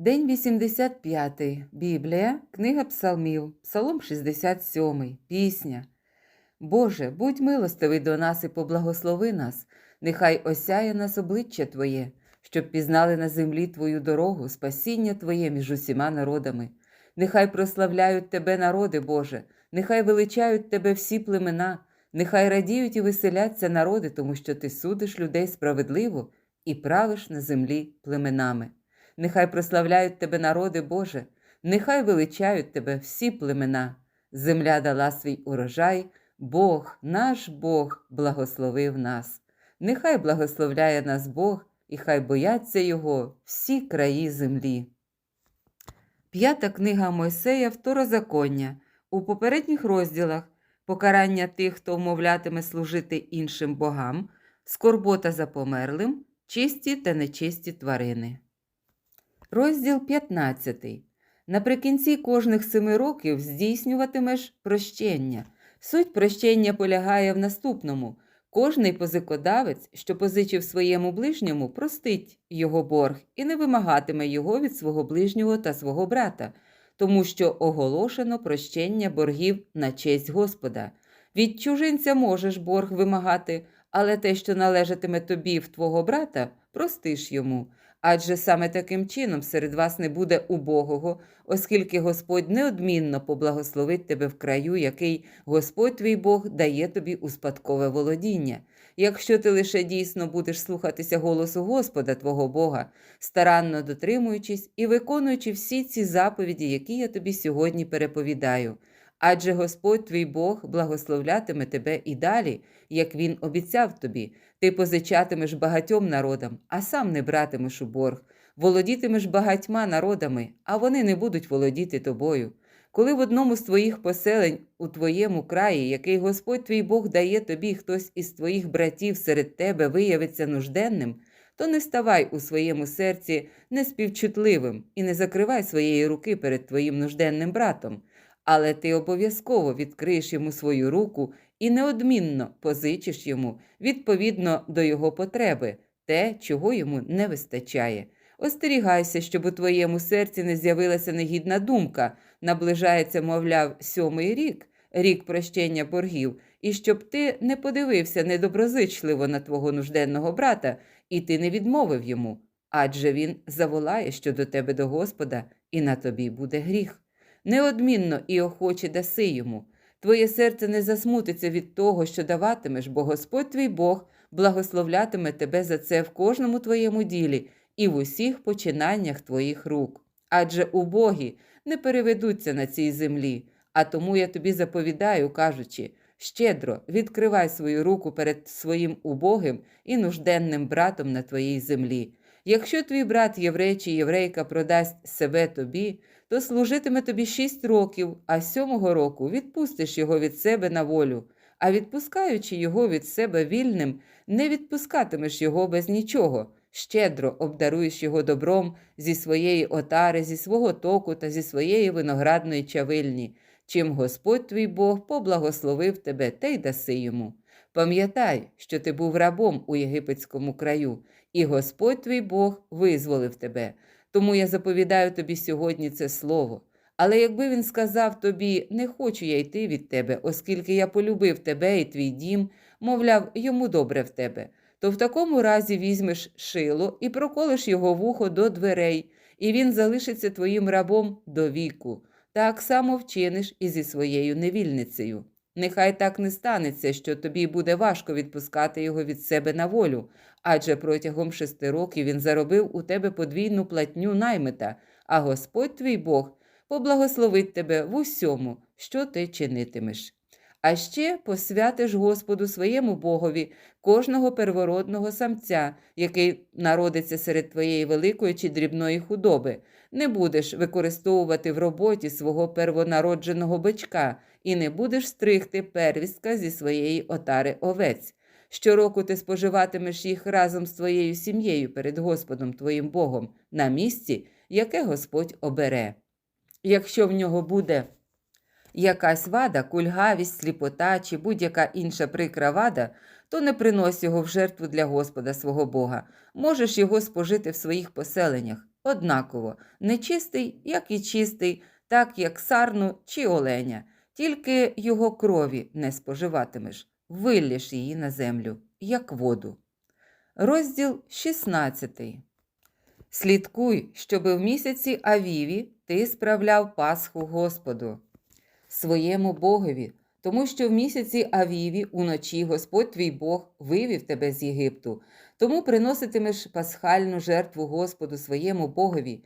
День 85. Біблія, книга Псалмів, Псалом 67, Пісня. Боже, будь милостивий до нас і поблагослови нас, нехай осяє нас обличчя Твоє, щоб пізнали на землі Твою дорогу, спасіння Твоє між усіма народами. Нехай прославляють Тебе народи, Боже, нехай величають Тебе всі племена, нехай радіють і веселяться народи, тому що Ти судиш людей справедливо і правиш на землі племенами. Нехай прославляють Тебе народи, Боже, нехай величають Тебе всі племена. Земля дала свій урожай, Бог, наш Бог, благословив нас. Нехай благословляє нас Бог, і хай бояться Його всі краї землі. П'ята книга Мойсея Второзаконня. У попередніх розділах покарання тих, хто вмовлятиме служити іншим богам, скорбота за померлим, чисті та нечисті тварини. Розділ 15. Наприкінці кожних семи років здійснюватимеш прощення. Суть прощення полягає в наступному: кожний позикодавець, що позичив своєму ближньому, простить його борг і не вимагатиме його від свого ближнього та свого брата, тому що оголошено прощення боргів на честь Господа. Від чужинця можеш борг вимагати, але те, що належатиме тобі в твого брата, простиш йому. Адже саме таким чином серед вас не буде убогого, оскільки Господь неодмінно поблагословить тебе в краю, який Господь твій Бог дає тобі у спадкове володіння. Якщо ти лише дійсно будеш слухатися голосу Господа твого Бога, старанно дотримуючись і виконуючи всі ці заповіді, які я тобі сьогодні переповідаю. Адже Господь твій Бог благословлятиме тебе і далі, як Він обіцяв тобі, ти позичатимеш багатьом народам, а сам не братимеш у борг, володітимеш багатьма народами, а вони не будуть володіти тобою. Коли в одному з твоїх поселень у твоєму краї, який Господь твій Бог дає тобі, хтось із твоїх братів серед тебе виявиться нужденним, то не ставай у своєму серці неспівчутливим і не закривай своєї руки перед твоїм нужденним братом але ти обов'язково відкриєш йому свою руку і неодмінно позичиш йому відповідно до його потреби, те, чого йому не вистачає. Остерігайся, щоб у твоєму серці не з'явилася негідна думка, наближається, мовляв, сьомий рік, рік прощення боргів, і щоб ти не подивився недоброзичливо на твого нужденного брата, і ти не відмовив йому, адже він заволає щодо тебе до Господа, і на тобі буде гріх неодмінно і охоче даси йому. Твоє серце не засмутиться від того, що даватимеш, бо Господь твій Бог благословлятиме тебе за це в кожному твоєму ділі і в усіх починаннях твоїх рук. Адже убогі не переведуться на цій землі, а тому я тобі заповідаю, кажучи, щедро відкривай свою руку перед своїм убогим і нужденним братом на твоїй землі. Якщо твій брат єврей чи єврейка продасть себе тобі, то служитиме тобі шість років, а сьомого року відпустиш його від себе на волю, а відпускаючи його від себе вільним, не відпускатимеш його без нічого, щедро обдаруєш його добром зі своєї отари, зі свого току та зі своєї виноградної чавильні, чим Господь твій Бог поблагословив тебе та й даси йому. Пам'ятай, що ти був рабом у єгипетському краю, і Господь твій Бог визволив тебе. Тому я заповідаю тобі сьогодні це слово. Але якби він сказав тобі, не хочу я йти від тебе, оскільки я полюбив тебе і твій дім, мовляв, йому добре в тебе, то в такому разі візьмеш шило і проколиш його вухо до дверей, і він залишиться твоїм рабом до віку. Так само вчиниш і зі своєю невільницею. Нехай так не станеться, що тобі буде важко відпускати його від себе на волю, адже протягом шести років він заробив у тебе подвійну платню наймита, а Господь твій Бог поблагословить тебе в усьому, що ти чинитимеш. А ще посвятиш Господу своєму Богові кожного первородного самця, який народиться серед твоєї великої чи дрібної худоби. Не будеш використовувати в роботі свого первонародженого бичка і не будеш стригти первістка зі своєї отари овець. Щороку ти споживатимеш їх разом з твоєю сім'єю перед Господом твоїм Богом на місці, яке Господь обере. Якщо в нього буде якась вада, кульгавість, сліпота чи будь-яка інша прикра вада, то не принось його в жертву для Господа свого Бога. Можеш його спожити в своїх поселеннях. однаково, нечистий, як і чистий, так як сарну чи оленя, тільки його крові не споживатимеш, виллєш її на землю, як воду. Розділ 16. Слідкуй, щоби в місяці Авіві ти справляв Пасху Господу, своєму Богові, тому що в місяці Авіві уночі Господь твій Бог вивів тебе з Єгипту, тому приноситимеш пасхальну жертву Господу своєму Богові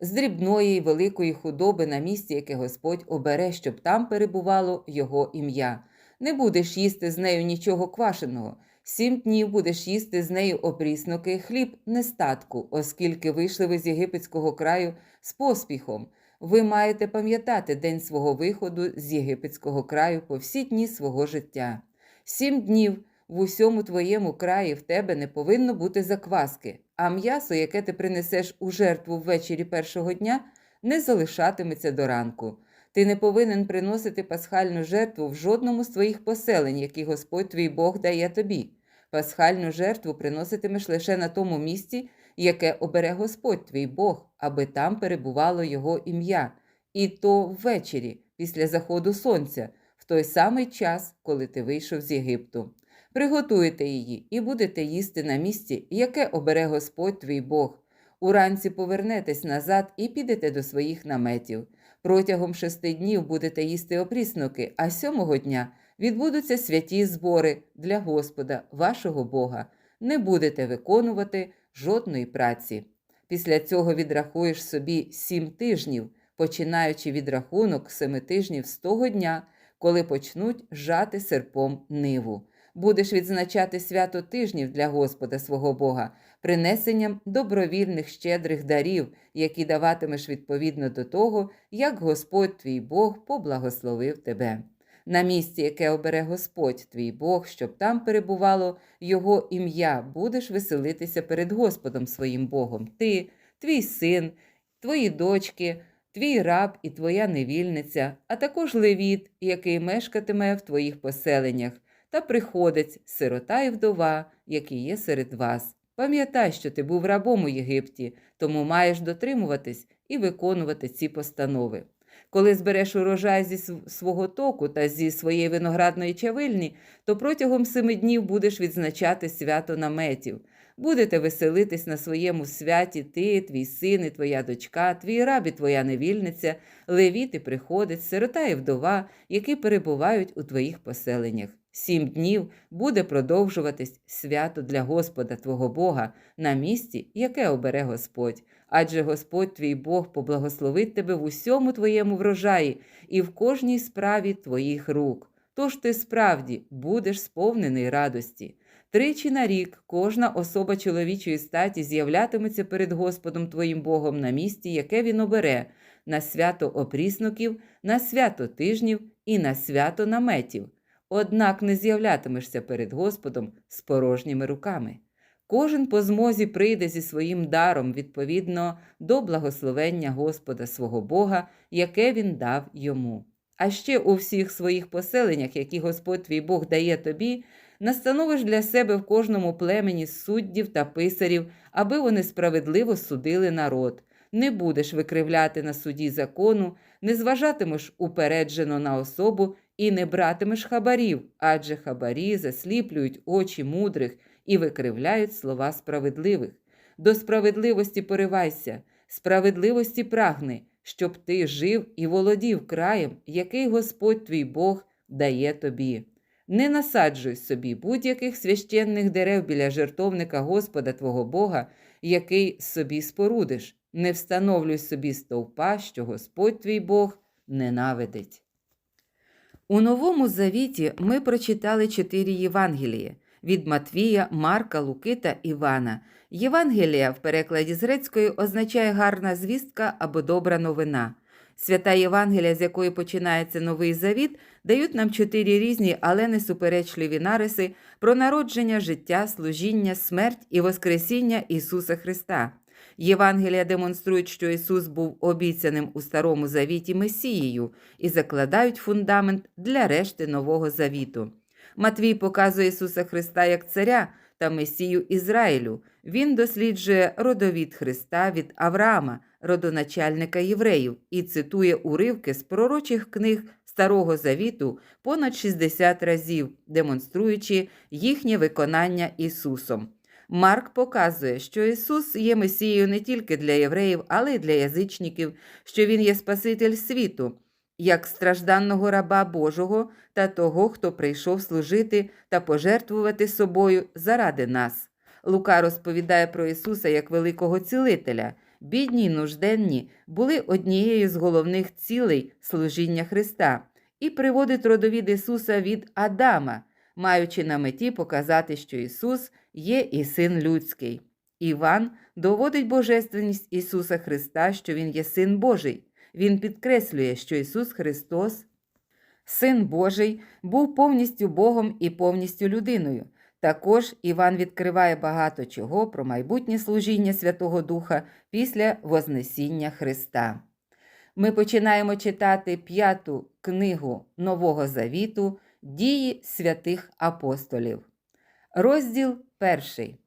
з дрібної й великої худоби на місці, яке Господь обере, щоб там перебувало Його ім'я. Не будеш їсти з нею нічого квашеного. Сім днів будеш їсти з нею опрісники, хліб нестатку, оскільки вийшли ви з єгипетського краю з поспіхом. Ви маєте пам'ятати день свого виходу з єгипетського краю по всі дні свого життя. Сім днів в усьому твоєму краї в тебе не повинно бути закваски, а м'ясо, яке ти принесеш у жертву ввечері першого дня, не залишатиметься до ранку. Ти не повинен приносити пасхальну жертву в жодному з твоїх поселень, які Господь твій Бог дає тобі. Пасхальну жертву приноситимеш лише на тому місці, яке обере Господь твій Бог, аби там перебувало Його ім'я, і то ввечері, після заходу сонця, в той самий час, коли ти вийшов з Єгипту. Приготуєте її і будете їсти на місці, яке обере Господь твій Бог. Уранці повернетесь назад і підете до своїх наметів. Протягом шести днів будете їсти опріснуки, а сьомого дня відбудуться святі збори для Господа, вашого Бога. Не будете виконувати жодної праці. Після цього відрахуєш собі сім тижнів, починаючи від рахунок семи тижнів з того дня, коли почнуть жати серпом ниву. Будеш відзначати свято тижнів для Господа свого Бога, принесенням добровільних щедрих дарів, які даватимеш відповідно до того, як Господь твій Бог поблагословив тебе. На місці, яке обере Господь твій Бог, щоб там перебувало Його ім'я, будеш веселитися перед Господом своїм Богом. Ти, твій син, твої дочки, твій раб і твоя невільниця, а також левіт, який мешкатиме в твоїх поселеннях, та приходець, сирота і вдова, які є серед вас. Пам'ятай, що ти був рабом у Єгипті, тому маєш дотримуватись і виконувати ці постанови. Коли збереш урожай зі свого току та зі своєї виноградної чавильні, то протягом семи днів будеш відзначати свято наметів. Будете веселитись на своєму святі ти, твій син і твоя дочка, твій раб і твоя невільниця, левіт і приходець, сирота і вдова, які перебувають у твоїх поселеннях. Сім днів буде продовжуватись свято для Господа твого Бога на місці, яке обере Господь. Адже Господь твій Бог поблагословить тебе в усьому твоєму врожаї і в кожній справі твоїх рук. Тож ти справді будеш сповнений радості. Тричі на рік кожна особа чоловічої статі з'являтиметься перед Господом твоїм Богом на місці, яке він обере, на свято опріснуків, на свято тижнів і на свято наметів. Однак не з'являтимешся перед Господом з порожніми руками. Кожен по змозі прийде зі своїм даром відповідно до благословення Господа свого Бога, яке він дав йому. А ще у всіх своїх поселеннях, які Господь твій Бог дає тобі, настановиш для себе в кожному племені суддів та писарів, аби вони справедливо судили народ. Не будеш викривляти на суді закону, не зважатимеш упереджено на особу і не братимеш хабарів, адже хабарі засліплюють очі мудрих і викривляють слова справедливих. До справедливості поривайся, справедливості прагни, щоб ти жив і володів краєм, який Господь твій Бог дає тобі. Не насаджуй собі будь-яких священних дерев біля жертовника Господа твого Бога, який собі спорудиш, не встановлюй собі стовпа, що Господь твій Бог ненавидить. У Новому Завіті ми прочитали чотири Євангелії від Матвія, Марка, Луки та Івана. Євангелія в перекладі з грецької означає гарна звістка або добра новина. Свята Євангелія, з якої починається новий завіт, дають нам чотири різні, але не суперечливі нариси про народження, життя, служіння, смерть і Воскресіння Ісуса Христа. Євангелія демонструють, що Ісус був обіцяним у Старому Завіті Месією і закладають фундамент для решти Нового Завіту. Матвій показує Ісуса Христа як царя, та Месію Ізраїлю. Він досліджує родовід Христа від Авраама, родоначальника євреїв, і цитує уривки з пророчих книг Старого Завіту понад 60 разів, демонструючи їхнє виконання Ісусом. Марк показує, що Ісус є Месією не тільки для євреїв, але й для язичників, що Він є Спаситель світу, як стражданного раба Божого та того, хто прийшов служити та пожертвувати собою заради нас. Лука розповідає про Ісуса як великого цілителя. Бідні й нужденні були однією з головних цілей служіння Христа і приводить родовід Ісуса від Адама, маючи на меті показати, що Ісус є і Син людський. Іван доводить божественність Ісуса Христа, що Він є Син Божий. Він підкреслює, що Ісус Христос, Син Божий, був повністю Богом і повністю людиною. Також Іван відкриває багато чого про майбутнє служіння Святого Духа після Вознесіння Христа. Ми починаємо читати п'яту книгу Нового Завіту Дії святих апостолів. Розділ перший.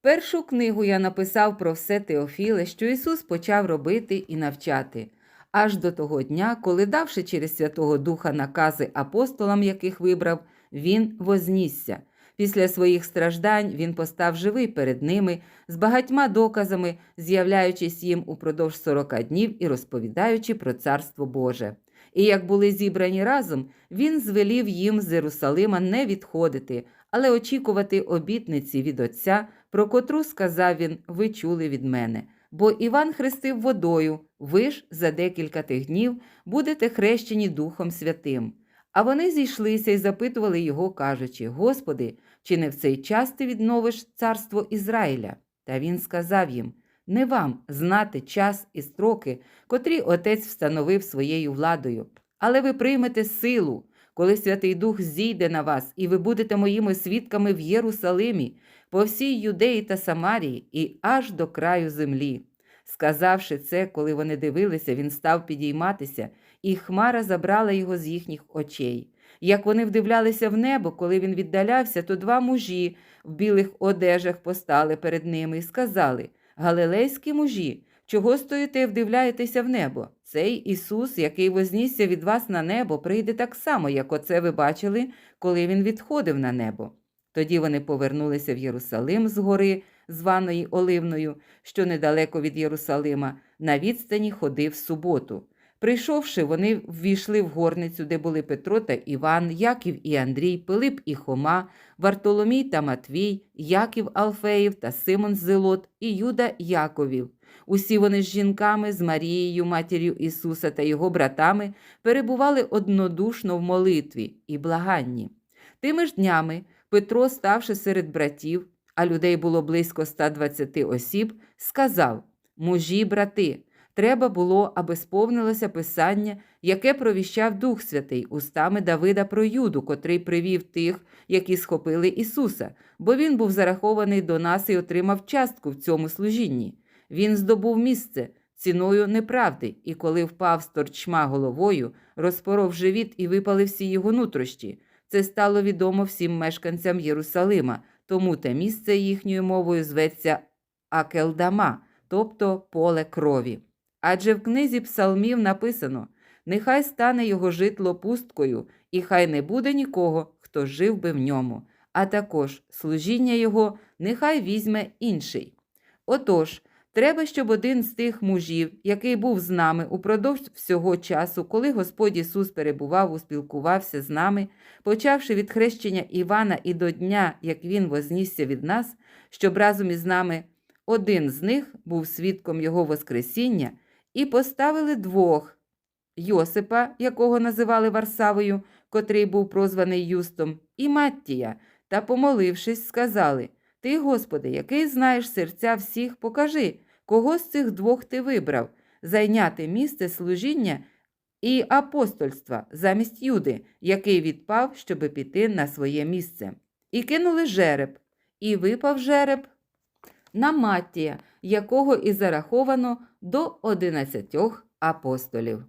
Першу книгу я написав про все Теофіле, що Ісус почав робити і навчати, аж до того дня, коли, давши через Святого Духа накази апостолам, яких вибрав, Він вознісся. Після своїх страждань він постав живий перед ними з багатьма доказами, з'являючись їм упродовж сорока днів і розповідаючи про Царство Боже. І як були зібрані разом, він звелів їм з Єрусалима не відходити, але очікувати обітниці від Отця, про котру сказав він: Ви чули від мене. Бо Іван хрестив водою, ви ж за декілька тих днів будете хрещені Духом Святим. А вони зійшлися і запитували його, кажучи: Господи, чи не в цей час ти відновиш царство Ізраїля? Та він сказав їм: Не вам знати час і строки, котрі отець встановив своєю владою, але ви приймете силу, коли Святий Дух зійде на вас, і ви будете моїми свідками в Єрусалимі, по всій Юдеї та Самарії і аж до краю землі. Сказавши це, коли вони дивилися, він став підійматися, і хмара забрала його з їхніх очей. Як вони вдивлялися в небо, коли він віддалявся, то два мужі в білих одежах постали перед ними і сказали: Галилейські мужі, чого стоїте і вдивляєтеся в небо? Цей Ісус, який вознісся від вас на небо, прийде так само, як оце ви бачили, коли він відходив на небо. Тоді вони повернулися в Єрусалим з гори, званої Оливною, що недалеко від Єрусалима, на відстані ходив суботу. Прийшовши, вони ввійшли в горницю, де були Петро та Іван, Яків і Андрій, Пилип і Хома, Вартоломій та Матвій, Яків Алфеїв та Симон Зелот і Юда Яковів. Усі вони з жінками, з Марією, матір'ю Ісуса та його братами перебували однодушно в молитві і благанні. Тими ж днями Петро, ставши серед братів, а людей було близько 120 осіб, сказав: Мужі, брати, треба було, аби сповнилося писання, яке провіщав Дух Святий устами Давида про Юду, котрий привів тих, які схопили Ісуса, бо він був зарахований до нас і отримав частку в цьому служінні. Він здобув місце ціною неправди, і коли впав з торчма головою, розпоров живіт і випали всі його нутрощі. Це стало відомо всім мешканцям Єрусалима, тому те місце їхньою мовою зветься Акелдама, тобто поле крові. Адже в книзі псалмів написано: Нехай стане його житло пусткою, і хай не буде нікого, хто жив би в ньому, а також служіння його нехай візьме інший. Отож, треба, щоб один з тих мужів, який був з нами упродовж всього часу, коли Господь Ісус перебував, успілкувався з нами, почавши від хрещення Івана і до дня, як він вознісся від нас, щоб разом із нами один з них був свідком Його Воскресіння, і поставили двох Йосипа, якого називали Варсавою, котрий був прозваний Юстом, і Маттія, та, помолившись, сказали Ти, Господи, який знаєш серця всіх, покажи, кого з цих двох ти вибрав, зайняти місце служіння і апостольства замість Юди, який відпав, щоби піти на своє місце. І кинули жереб, і випав жереб на Маттія, якого і зараховано до одинадцятьох апостолів.